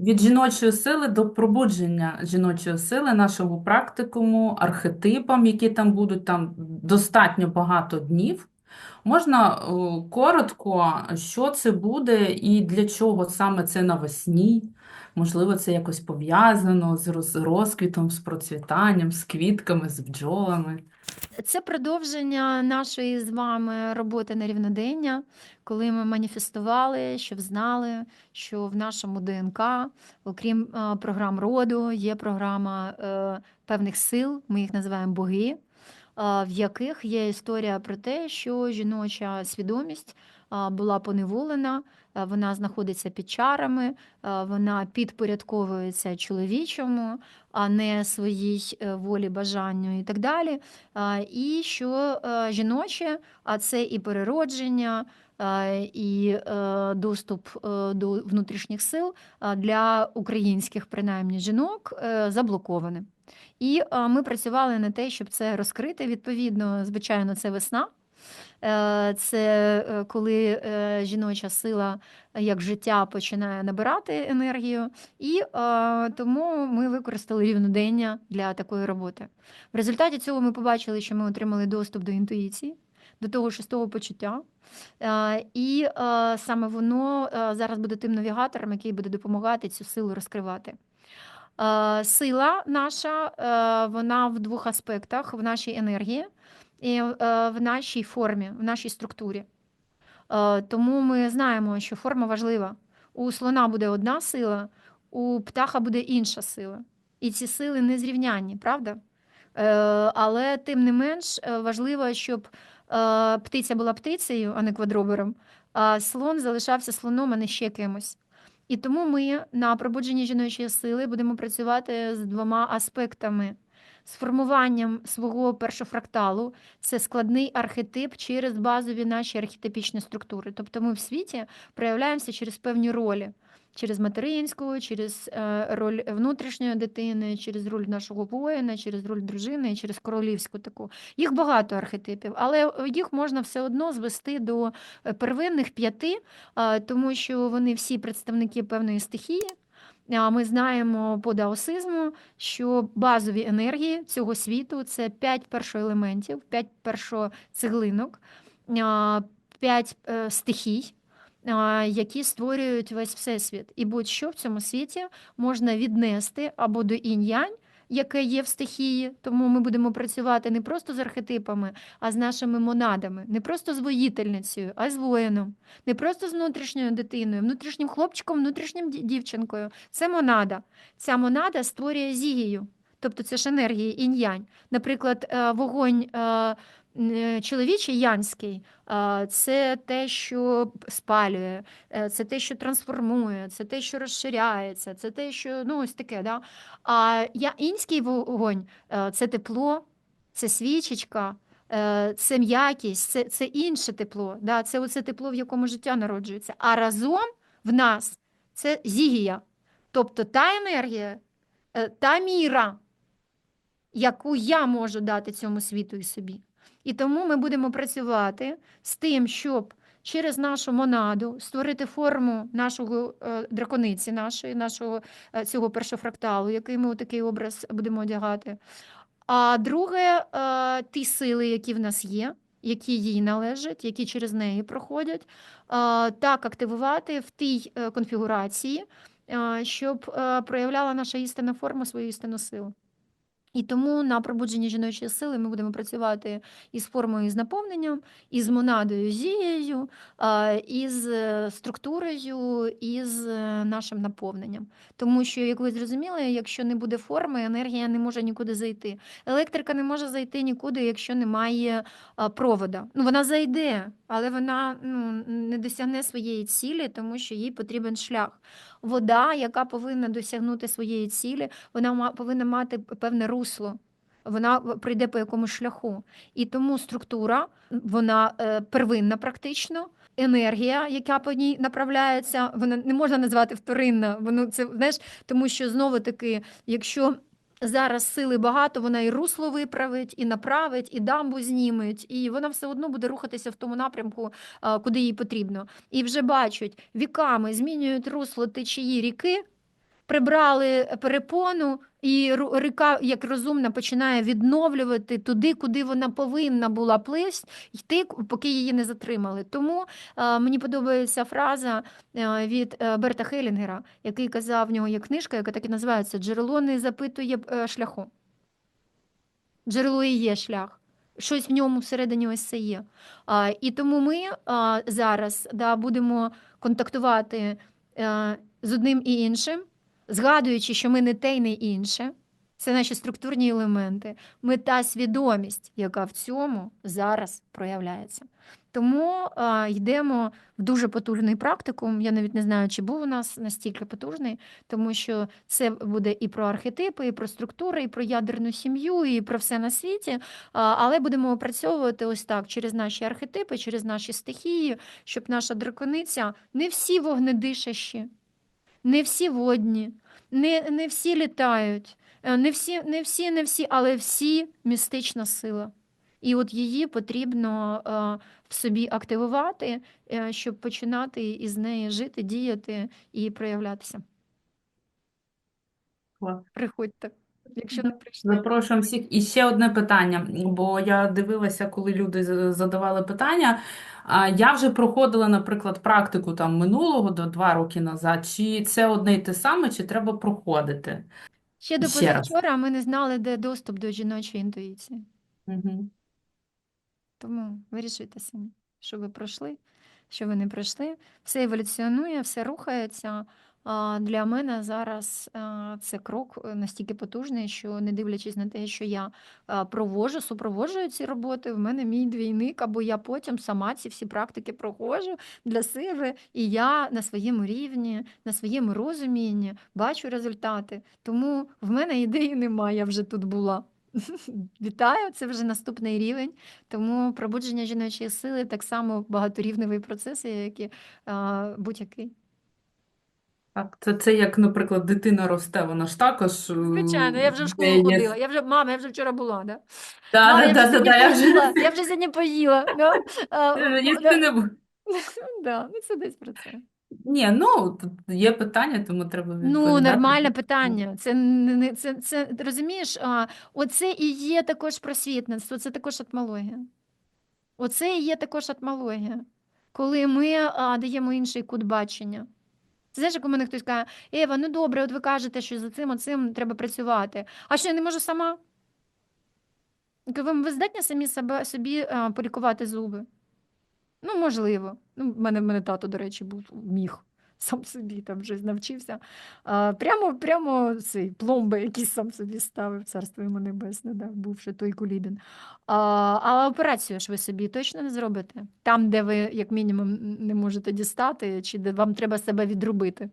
Від жіночої сили до пробудження жіночої сили, нашого практикуму, архетипам, які там будуть, там достатньо багато днів. Можна е, коротко, що це буде і для чого саме це навесні? Можливо, це якось пов'язано з роз- розквітом, з процвітанням, з квітками, з бджолами. Це продовження нашої з вами роботи на рівнодення, коли ми маніфестували, щоб знали, що в нашому ДНК, окрім е, програм роду, є програма е, певних сил, ми їх називаємо боги, в яких є історія про те, що жіноча свідомість була поневолена, вона знаходиться під чарами, вона підпорядковується чоловічому, а не своїй е, волі, бажанню і так далі. І що е, жіноче, а це і переродження, і е, доступ е, до внутрішніх сил для українських, принаймні, жінок е, заблоковане. І е, ми працювали на те, щоб це розкрити. Відповідно, звичайно, це весна. Е, Це е, коли е, жіноча сила е, як життя починає набирати енергію, і е, тому ми використали рівнодення для такої роботи. В результаті цього ми побачили, що ми отримали доступ до інтуїції, до того шестого почуття. Е, І е, саме воно е, зараз буде тим навігатором, який буде допомагати цю силу розкривати. Сила наша, вона в двох аспектах: в нашій енергії і в нашій формі, в нашій структурі. Тому ми знаємо, що форма важлива. У слона буде одна сила, у птаха буде інша сила. І ці сили не зрівнянні, правда? Але тим не менш важливо, щоб птиця була птицею, а не квадробером, а слон залишався слоном, а не ще кимось. І тому ми на пробудженні жіночої сили будемо працювати з двома аспектами. З формуванням свого першофракталу це складний архетип через базові наші архетипічні структури. Тобто ми в світі проявляємося через певні ролі, через материнську, через е, роль внутрішньої дитини, через роль нашого воїна, через роль дружини, через королівську таку. Їх багато архетипів, але е, їх можна все одно звести до е, первинних п'яти, тому що вони всі представники певної стихії. А Ми знаємо по даосизму, що базові енергії цього світу це п'ять першоелементів, п'ять першоцеглинок, п'ять стихій, які створюють весь всесвіт. І будь-що в цьому світі можна віднести або до інь-янь, яке є в стихії, тому ми будемо працювати не просто з архетипами, а з нашими монадами, не просто з воїтельницею, а з воїном, не просто з внутрішньою дитиною, внутрішнім хлопчиком, внутрішнім дівчинкою. Це монада. Ця монада створює зігію, тобто це ж енергії інь-янь. Наприклад, е, вогонь е, чоловічий янський е, це те, що спалює, е, це те, що трансформує, це те, що розширяється, це те, що ну ось таке. Да? А я інський вогонь е, це тепло, це свічечка. е, Це м'якість, це, це інше тепло, да? це оце тепло, в якому життя народжується. А разом в нас це зігія, тобто та енергія, е, та міра, яку я можу дати цьому світу і собі. І тому ми будемо працювати з тим, щоб через нашу монаду створити форму нашого е, дракониці, нашої, нашого е, цього першофракталу, який ми такий образ будемо одягати. А друге, е, ті сили, які в нас є, які їй належать, які через неї проходять, так активувати в тій конфігурації, щоб проявляла наша істинна форма свою істинну силу. І тому на пробудженні жіночої сили ми будемо працювати із формою, з наповненням, із монадою, зією, із е, структурою, із е, нашим наповненням. Тому що, як ви зрозуміли, якщо не буде форми, енергія не може нікуди зайти. Електрика не може зайти нікуди, якщо немає провода. Ну, вона зайде, але вона ну, не досягне своєї цілі, тому що їй потрібен шлях. Вода, яка повинна досягнути своєї цілі, вона повинна мати певне русло. Вона пройде по якомусь шляху. І тому структура, вона е, первинна практично. Енергія, яка по ній направляється, вона не можна назвати вторинна. Воно це знаєш, тому що знову таки, якщо зараз сили багато, вона і русло виправить, і направить, і дамбу знімуть, і вона все одно буде рухатися в тому напрямку, куди їй потрібно. І вже бачать, віками змінюють русло течії ріки, прибрали перепону, і ріка, як розумна, починає відновлювати туди, куди вона повинна була плисти, йти, поки її не затримали. Тому е, мені подобається фраза е, від е, Берта Хелінгера, який казав, в нього є книжка, яка так і називається Джерело не запитує е, шляху. Джерело і є шлях. Щось в ньому всередині ось це є. А, і тому ми а, зараз да, будемо контактувати е, з одним і іншим, згадуючи, що ми не те й не інше. Це наші структурні елементи. Ми та свідомість, яка в цьому зараз проявляється. Тому а, йдемо в дуже потужний практикум. Я навіть не знаю, чи був у нас настільки потужний, тому що це буде і про архетипи, і про структури, і про ядерну сім'ю, і про все на світі. А, Але будемо опрацьовувати ось так через наші архетипи, через наші стихії, щоб наша дракониця не всі вогнедишащі, не всі водні, не, не всі літають, е, не всі, не всі, не всі, але всі містична сила. І от її потрібно е, в собі активувати, е, щоб починати із неї жити, діяти і проявлятися. Приходьте, якщо не прийшли. Запрошуємо всіх. І ще одне питання, бо я дивилася, коли люди задавали питання. Я вже проходила, наприклад, практику там минулого до два роки назад. Чи це одне й те саме, чи треба проходити? Ще до Ще раз. позавчора ми не знали, де доступ до жіночої інтуїції. Угу. Тому вирішуйте самі, що ви пройшли, що ви не пройшли. Все еволюціонує, все рухається. Для мене зараз а, це крок е, настільки потужний, що не дивлячись на те, що я а, проводжу, супроводжую ці роботи, в мене мій двійник, або я потім сама ці всі практики проходжу для себе, і я на своєму рівні, на своєму розумінні бачу результати. Тому в мене ідеї немає, я вже тут була. Вітаю, це вже наступний рівень. Тому пробудження жіночої сили так само багаторівневий процес, як і будь-який. Так, це, це як, наприклад, дитина росте, вона ж також. е, Звичайно, я вже в школу є- ходила. Я вже, мама, я вже вчора була, да? Мама, я вже да, сьогодні да, я вже поїла, я вже сьогодні поїла. Да? А, Е, їсти да, не буду. да, ну це десь про це. Ні, ну тут є питання, тому треба Ну, відповідати. нормальне питання. Це не не- це, це ти розумієш? А, оце і є також просвітництво, це також атмологія. Оце і є також атмологія, коли ми а, даємо інший кут бачення. Це знаєш, як у мене хтось каже, Ева, ну добре, от ви кажете, що за цим оцим треба працювати. А що я не можу сама? Ви, здатні самі себе, собі а, полікувати зуби? Ну, можливо. Ну, в мене, в мене тато, до речі, був міг сам собі там щось навчився. А, прямо, прямо цей пломби якісь сам собі ставив, царство йому небесне, да, був ще той Кулібін. А, а операцію ж ви собі точно не зробите? Там, де ви, як мінімум, не можете дістати, чи де вам треба себе відрубити.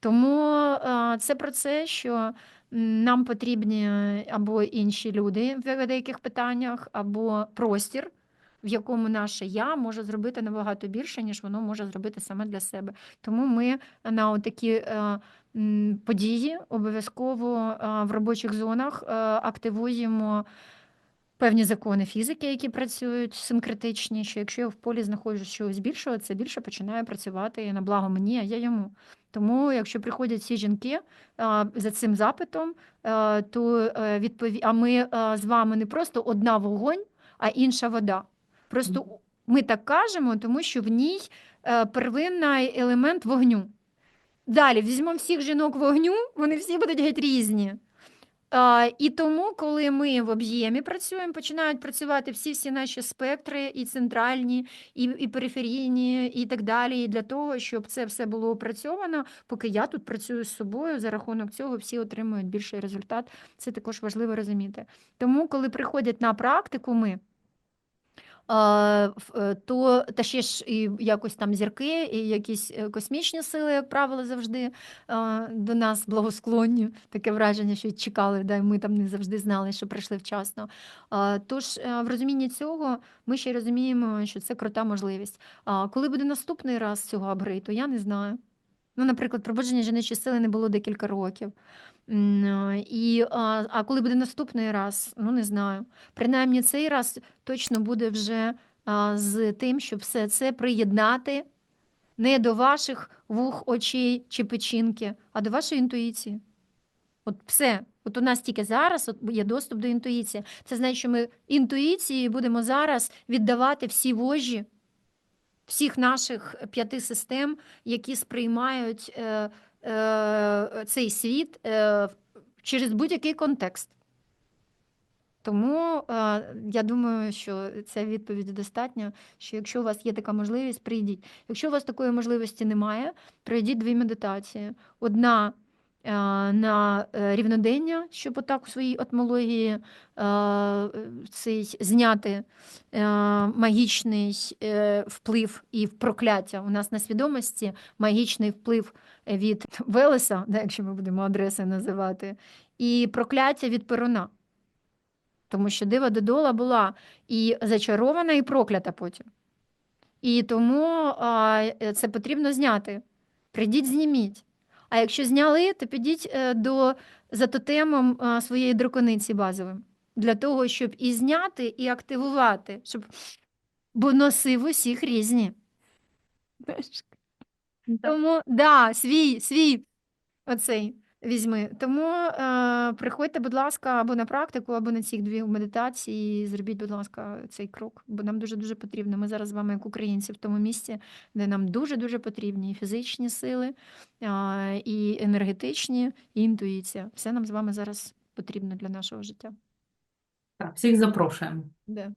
Тому це про це, що нам потрібні або інші люди в деяких питаннях, або простір, в якому наше я може зробити набагато більше, ніж воно може зробити саме для себе. Тому ми на такі е, події обов'язково е, в робочих зонах е, активуємо. Певні закони фізики, які працюють синкретичні, що якщо я в полі знаходжу щось більшого, це більше починає працювати на благо мені, а я йому. Тому, якщо приходять ці жінки за цим запитом, то відпові... а ми з вами не просто одна вогонь, а інша вода. Просто ми так кажемо, тому що в ній е, первинний елемент вогню. Далі візьмемо всіх жінок вогню, вони всі будуть геть різні. А, і тому, коли ми в об'ємі працюємо, починають працювати всі всі наші спектри, і центральні, і, і периферійні, і так далі. І для того, щоб це все було опрацьовано, поки я тут працюю з собою, за рахунок цього всі отримують більший результат. Це також важливо розуміти. Тому, коли приходять на практику, ми. Е, То та ще ж і якось там зірки, і якісь е, космічні сили, як правило, завжди до нас благосклонні. Таке враження, що чекали, да, і ми там не завжди знали, що прийшли вчасно. Тож е, в розумінні цього ми ще й розуміємо, що це крута можливість. А коли буде наступний раз цього апгрейду, я не знаю. Ну, наприклад, пробудження жіночої сили не було декілька років. І, а, а коли буде наступний раз, ну не знаю. Принаймні цей раз точно буде вже а, з тим, щоб все це приєднати не до ваших вух, очей чи печінки, а до вашої інтуїції. От все. От у нас тільки зараз от є доступ до інтуїції. Це значить, що ми інтуїцією будемо зараз віддавати всі вожі всіх наших п'яти систем, які сприймають е, е, цей світ е, через будь-який контекст. Тому е, я думаю, що ця відповідь достатня, що якщо у вас є така можливість, прийдіть. Якщо у вас такої можливості немає, пройдіть дві медитації. Одна е, на е, рівнодення, щоб отак у своїй атмології е, цей зняти е, магічний е, вплив і прокляття. У нас на свідомості магічний вплив від Велеса, якщо ми будемо адреси називати, і прокляття від перуна. Тому що дива Додола була і зачарована, і проклята потім. І тому е, це потрібно зняти. Прийдіть, зніміть. А якщо зняли, то підіть е, до, за тотемом а, своєї дракониці базовим. Для того, щоб і зняти, і активувати. Щоб... Бо носи в усіх різні. Тому, да, свій, свій оцей візьми. Тому е, приходьте, будь ласка, або на практику, або на ці дві медитації. Зробіть, будь ласка, цей крок, бо нам дуже-дуже потрібно. Ми зараз з вами, як українці, в тому місці, де нам дуже-дуже потрібні і фізичні сили, е, і енергетичні, і інтуїція. Все нам з вами зараз потрібно для нашого життя. Так, всіх запрошуємо. Да.